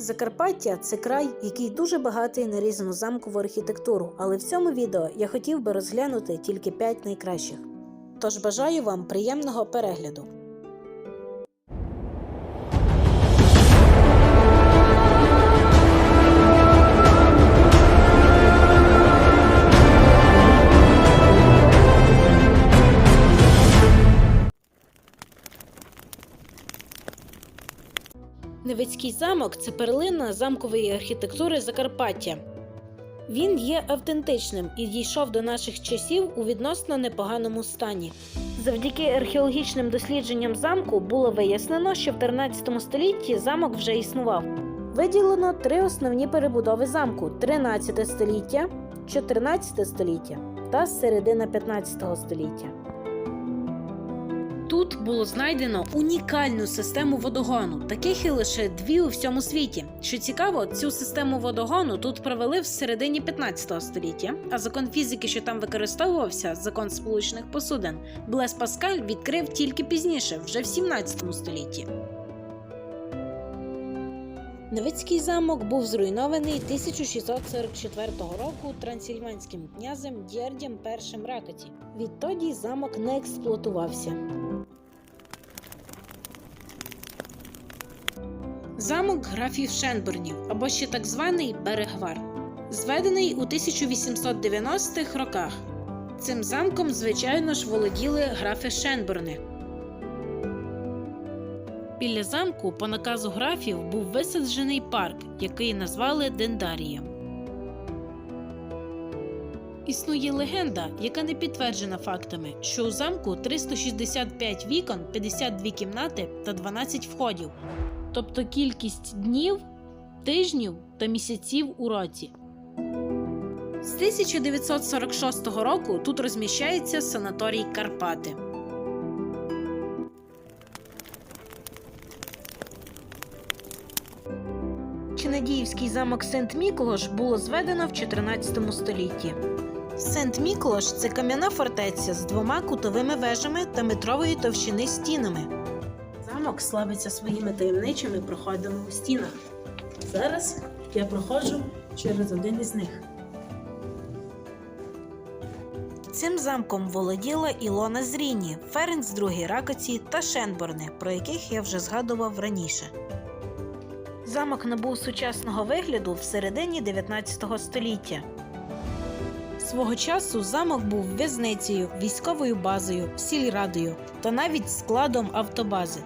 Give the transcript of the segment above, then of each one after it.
Закарпаття це край, який дуже багатий на різну замкову архітектуру, але в цьому відео я хотів би розглянути тільки 5 найкращих. Тож бажаю вам приємного перегляду. Невицький замок це перлина замкової архітектури Закарпаття. Він є автентичним і дійшов до наших часів у відносно непоганому стані. Завдяки археологічним дослідженням замку було вияснено, що в 13 столітті замок вже існував. Виділено три основні перебудови замку: 13 століття, 14 століття та середина 15 століття. Тут було знайдено унікальну систему водогону. Таких є лише дві у всьому світі. Що цікаво, цю систему водогону тут провели в середині 15 століття. А закон фізики, що там використовувався, закон сполучених посудин, Блес Паскаль відкрив тільки пізніше, вже в 17 столітті. Невицький замок був зруйнований 1644 року трансильванським князем Дєрдям І Ракоті. Відтоді замок не експлуатувався. Замок графів Шенбурнів або ще так званий Берегвар, зведений у 1890-х роках. Цим замком, звичайно ж, володіли графи Шенбурни. Біля замку по наказу графів був висаджений парк, який назвали Дендарієм. Існує легенда, яка не підтверджена фактами, що у замку 365 вікон, 52 кімнати та 12 входів, тобто кількість днів, тижнів та місяців у році. З 1946 року тут розміщається санаторій Карпати. Чинадіївський замок Сент-Міколош було зведено в 14 столітті. Сент-Міколош це кам'яна фортеця з двома кутовими вежами та метрової товщини стінами. Замок славиться своїми таємничими проходами у стінах. Зараз я проходжу через один із них. Цим замком володіла Ілона Зріні, Ференц II Ракоці та Шенборне, про яких я вже згадував раніше. Замок набув сучасного вигляду в середині 19 століття. Свого часу замок був в'язницею, військовою базою, сільрадою та навіть складом автобази.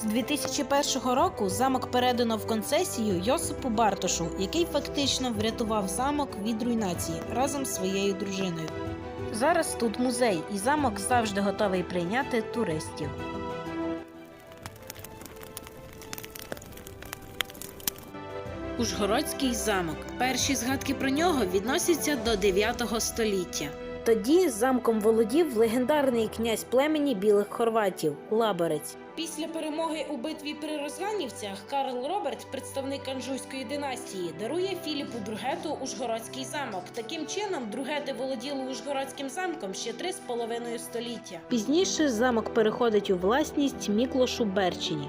З 2001 року замок передано в концесію Йосипу Бартошу, який фактично врятував замок від руйнації разом з своєю дружиною. Зараз тут музей, і замок завжди готовий прийняти туристів. Ужгородський замок. Перші згадки про нього відносяться до 9 століття. Тоді замком володів легендарний князь племені білих хорватів Лаборець. Після перемоги у битві при Розганівцях Карл Роберт, представник Анжуйської династії, дарує Філіпу Другету Ужгородський замок. Таким чином, Другети володіли Ужгородським замком ще три з половиною століття. Пізніше замок переходить у власність Міклошу Берчині.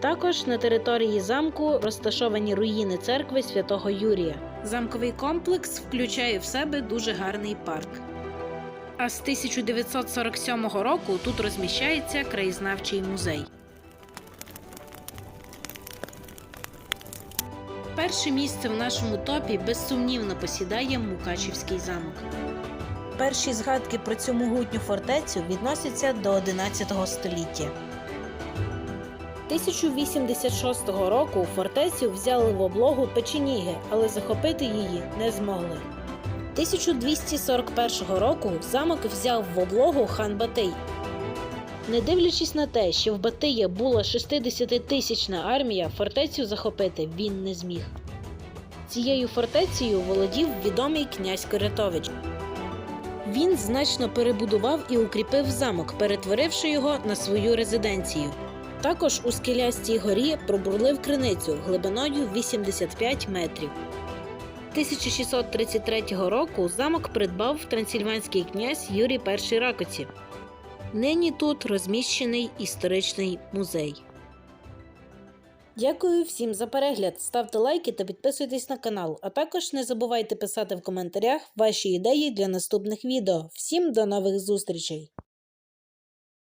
Також на території замку розташовані руїни церкви святого Юрія. Замковий комплекс включає в себе дуже гарний парк. А з 1947 року тут розміщається краєзнавчий музей. Перше місце в нашому топі безсумнівно посідає Мукачівський замок. Перші згадки про цю могутню фортецю відносяться до 11 століття. 1086 року фортецю взяли в облогу печеніги, але захопити її не змогли. 1241 року замок взяв в облогу хан Батий. Не дивлячись на те, що в Батия була 60-тисячна армія, фортецю захопити він не зміг. Цією фортецею володів відомий князь Корятович. Він значно перебудував і укріпив замок, перетворивши його на свою резиденцію. Також у скелястій горі пробурлив криницю глибиною 85 метрів. 1633 року замок придбав трансильванський князь Юрій І Ракоці. Нині тут розміщений історичний музей. Дякую всім за перегляд. Ставте лайки та підписуйтесь на канал. А також не забувайте писати в коментарях ваші ідеї для наступних відео. Всім до нових зустрічей!